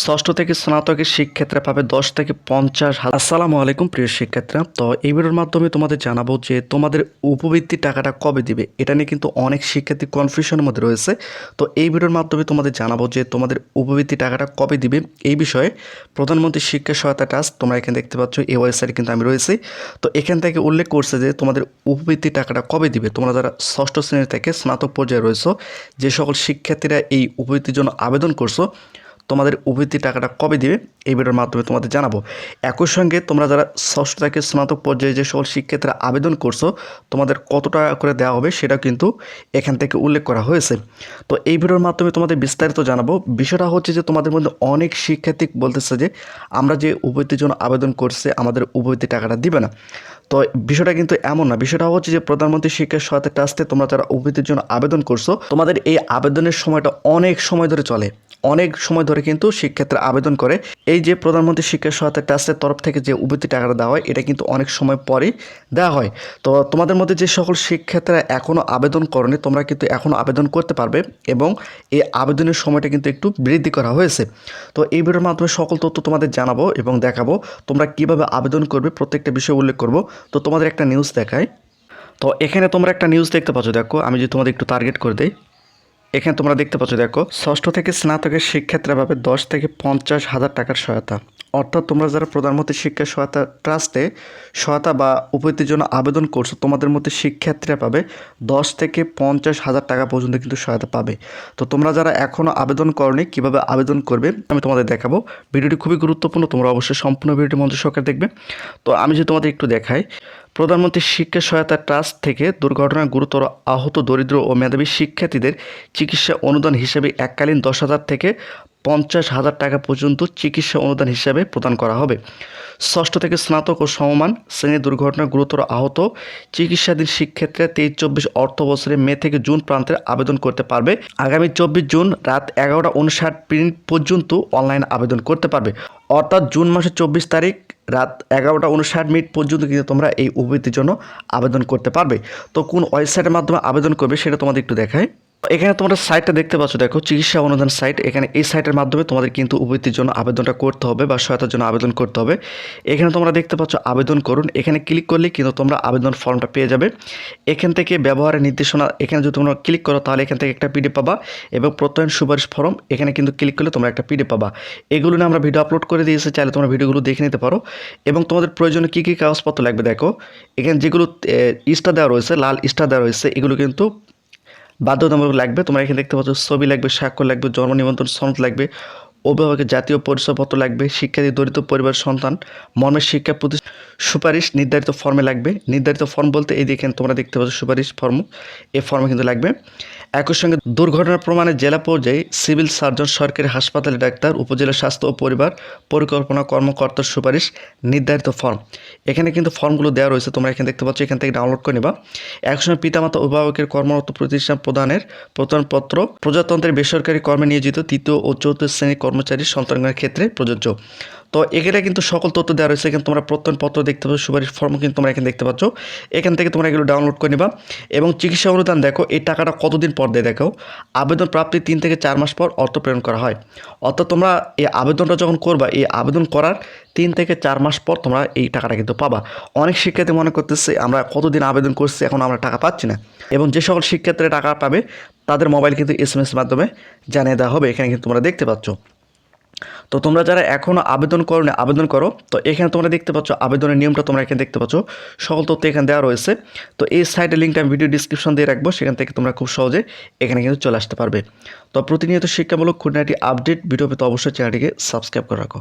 ষষ্ঠ থেকে স্নাতকের শিক্ষার্থীরা পাবে দশ থেকে পঞ্চাশ হাজার। আসসালামু আলাইকুম, প্রিয় শিক্ষার্থীরা। তো এই ভিডিওর মাধ্যমে তোমাদের জানাব যে তোমাদের উপবৃত্তি টাকাটা কবে দিবে। এটা নিয়ে কিন্তু অনেক শিক্ষার্থী কনফিউশনের মধ্যে রয়েছে। তো এই ভিডিওর মাধ্যমে তোমাদের জানাব যে তোমাদের উপবৃত্তি টাকাটা কবে দিবে। এই বিষয়ে প্রধানমন্ত্রী শিক্ষা সহায়তা ট্রাস্ট তোমরা এখানে দেখতে পাচ্ছ, এই ওয়েবসাইটে কিন্তু আমি রয়েছি। তো এখান থেকে উল্লেখ করছে যে তোমাদের উপবৃত্তি টাকাটা কবে দিবে। তোমরা যারা ষষ্ঠ শ্রেণি থেকে স্নাতক পর্যায়ে রয়েছো, যে সকল শিক্ষার্থীরা এই উপবৃত্তির জন্য আবেদন করছ তোমাদের উপবৃত্তি টাকাটা কবে দিবে? এই ভিডিওর মাধ্যমে তোমাদের জানাব। একই সঙ্গে তোমরা যারা ষষ্ঠ থেকে স্নাতক পর্যায়ে যে সকল শিক্ষার্থীরা আবেদন করছ, তোমাদের কত টাকা করে দেওয়া হবে সেটা কিন্তু এখান থেকে উল্লেখ করা হয়েছে। তো এই ভিডিওর মাধ্যমে তোমাদের বিস্তারিত জানাব। বিষয়টা হচ্ছে যে তোমাদের মধ্যে অনেক শিক্ষার্থী বলতেছে যে, আমরা যে উপবৃত্তির জন্য আবেদন করছে, আমাদের উপবৃত্তি টাকাটা দিবে না। তো বিষয়টা কিন্তু এমন না। বিষয়টা হচ্ছে যে প্রধানমন্ত্রী শিক্ষা সহায়তা ট্রাস্টে তোমরা যারা উপবৃত্তির জন্য আবেদন করছ, তোমাদের এই আবেদনের সময়টা অনেক সময় ধরে চলে। অনেক সময় ধরে কিন্তু শিক্ষার্থীরা আবেদন করে। এই যে প্রধানমন্ত্রী শিক্ষা সহায়তা ট্রাস্টের তরফ থেকে যে উপবৃত্তি টাকাটা দেওয়া হয়, এটা কিন্তু অনেক সময় পরেই দেওয়া হয়। তো তোমাদের মধ্যে যে সকল শিক্ষার্থীরা এখনও আবেদন করনি, তোমরা কিন্তু এখনও আবেদন করতে পারবে এবং এই আবেদনের সময়টা কিন্তু একটু বৃদ্ধি করা হয়েছে। তো এই ভিডিওর মাধ্যমে সকল তথ্য তোমাদের জানাব এবং দেখাবো তোমরা কীভাবে আবেদন করবে, প্রত্যেকটা বিষয় উল্লেখ করব। তো তোমাদের একটা নিউজ দেখায় তো এখানে তোমরা একটা নিউজ দেখতে পাচ্ছ, দেখো, আমি যদি তোমাদের একটু টার্গেট করে দিই। এখানে তোমরা দেখতে পাচ্ছ, দেখো, ষষ্ঠ থেকে স্নাতকের শিক্ষার্থীরা পাবে দশ থেকে পঞ্চাশ হাজার টাকার সহায়তা। অর্থাৎ তোমরা যারা প্রধানমন্ত্রী শিক্ষা সহায়তা ট্রাস্টে সহায়তা বা উপবৃত্তির জন্য আবেদন করছ, তোমাদের মধ্যে শিক্ষার্থীরা পাবে দশ থেকে পঞ্চাশ হাজার টাকা পর্যন্ত কিন্তু সহায়তা পাবে। তো তোমরা যারা এখনও আবেদন করনি, কীভাবে আবেদন করবে, আমি তোমাদের দেখাবো। ভিডিওটি খুবই গুরুত্বপূর্ণ, তোমরা অবশ্যই সম্পূর্ণ ভিডিওটি মঞ্চ সরকার দেখবে। তো আমি যদি তোমাদের একটু দেখাই প্রধানমন্ত্রী শিক্ষা সহায়তা ট্রাস্ট থেকে দুর্ঘটনায় গুরুতর আহত দরিদ্র ও মেধাবী শিক্ষার্থীদের চিকিৎসা অনুদান হিসেবে এককালীন দশ হাজার থেকে পঞ্চাশ হাজার টাকা পর্যন্ত চিকিৎসা অনুদান হিসাবে প্রদান করা হবে। ষষ্ঠ থেকে স্নাতক ও সমমান শ্রেণির দুর্ঘটনায় গুরুতর আহত চিকিৎসাধীন শিক্ষার্থীরা তেইশ, চব্বিশ অর্থ বছরে মে থেকে জুন প্রান্তে আবেদন করতে পারবে। আগামী চব্বিশ জুন রাত এগারোটা উনষাট মিনিট পর্যন্ত অনলাইন আবেদন করতে পারবে। অর্থাৎ জুন মাসের চব্বিশ তারিখ রাত এগারোটা উনষাট মিনিট পর্যন্ত কিন্তু তোমরা এই উপবৃত্তির জন্য আবেদন করতে পারবে। তো কোন ওয়েবসাইটের মাধ্যমে আবেদন করবে সেটা তোমাদের একটু দেখায় এখানে তোমরা সাইটটা দেখতে পাচ্ছ, দেখো, চিকিৎসা অনুদান সাইট এখানে এই সাইটের মাধ্যমে তোমাদের কিন্তু উপবৃত্তির জন্য আবেদনটা করতে হবে বা সহায়তার জন্য আবেদন করতে হবে। এখানে তোমরা দেখতে পাচ্ছ, আবেদন করুন। এখানে ক্লিক করলে কিন্তু তোমরা আবেদন ফর্মটা পেয়ে যাবে। এখান থেকে ব্যবহারের নির্দেশনা, এখানে যদি তোমরা ক্লিক করো, তাহলে এখান থেকে একটা পিডিএফ পাবা এবং প্রত্যয়ন সুপারিশ ফর্ম এখানে কিন্তু ক্লিক করলে তোমরা একটা পিডিএফ পাবা। এগুলো নিয়ে আমরা ভিডিও আপলোড করে দিয়েছি, চাইলে তোমরা ভিডিওগুলো দেখে নিতে পারো। এবং তোমাদের প্রয়োজনে কী কী কাগজপত্র লাগবে, দেখো, এখানে যেগুলো স্টার দেওয়া রয়েছে, লাল স্টার দেওয়া রয়েছে, এগুলো কিন্তু বাধ্যতামূলক লাগবে। তোমরা এখানে দেখতে পাচ্ছ ছবি লাগবে স্বাক্ষর লাগবে জন্ম নিবন্ধন সনদ লাগবে। অভিভাবকের জাতীয় পরিচয়পত্র লাগবে, শিক্ষার্থী, দরিদ্র পরিবার সন্তান মর্মের শিক্ষা প্রতি সুপারিশ, নির্ধারিত ফর্মে লাগবে। নির্ধারিত ফর্ম বলতে এই দেখেন তোমরা দেখতে পাচ্ছ সুপারিশ ফর্ম এই ফর্মে কিন্তু লাগবে। একই সঙ্গে দুর্ঘটনার প্রমাণে জেলা পর্যায়ে সিভিল সার্জন, সরকারি হাসপাতালে ডাক্তার, উপজেলা স্বাস্থ্য ও পরিবার পরিকল্পনা কর্মকর্তার সুপারিশ, নির্ধারিত ফর্ম। এখানে কিন্তু ফর্মগুলো দেওয়া রয়েছে, তোমরা এখানে দেখতে পাচ্ছ, এখান থেকে ডাউনলোড করে নিবা। একসঙ্গে পিতামাতা, অভিভাবকের কর্মরত প্রতিষ্ঠান প্রদানের প্রত্যয়নপত্র, প্রজাতন্ত্রের বেসরকারি কর্মে নিয়োজিত তৃতীয় ও চতুর্থ শ্রেণির কর্মচারী সন্তানগণের ক্ষেত্রে প্রযোজ্য। তো এখানে কিন্তু সকল তথ্য দেওয়া রয়েছে। এখানে তোমরা প্রত্যয়নপত্র দেখতে পাচ্ছ, সুপারিশ ফর্ম কিন্তু তোমরা এখানে দেখতে পাচ্ছ। এখান থেকে তোমরা এগুলো ডাউনলোড করে নিবা এবং চিকিৎসা অনুদান দেখো, এই টাকাটা কতদিন পর দিয়ে দেখো? আবেদন প্রাপ্তি তিন থেকে চার মাস পর অর্থ প্রেরণ করা হয়। অর্থাৎ তোমরা এই আবেদনটা যখন করবা, এই আবেদন করার তিন থেকে চার মাস পর তোমরা এই টাকাটা কিন্তু পাবা। অনেক শিক্ষার্থী মনে করতেছে, আমরা কতদিন আবেদন করছি, এখন আমরা টাকা পাচ্ছি না। এবং যে সকল শিক্ষার্থীরা টাকা পাবে, তাদের মোবাইল কিন্তু এস এম এস মাধ্যমে জানিয়ে দেওয়া হবে। এখানে কিন্তু তোমরা দেখতে পাচ্ছ। তো তোমরা যারা এখনও আবেদন করো না আবেদন করো। তো এখানে তোমরা দেখতে পাচ্ছ, আবেদনের নিয়মটা তোমরা এখানে দেখতে পাচ্ছ। সকল তথ্য এখানে দেওয়া রয়েছে। তো এই সাইটের লিঙ্কটা আমি ভিডিও ডিসক্রিপশন দিয়ে রাখব। সেখান থেকে তোমরা খুব সহজে এখানে কিন্তু চলে আসতে পারবে। তো প্রতিনিয়ত শিক্ষামূলক খুঁটিনাটি আপডেট ভিডিও পেতে অবশ্যই চ্যানেলটিকে সাবস্ক্রাইব করে রাখো।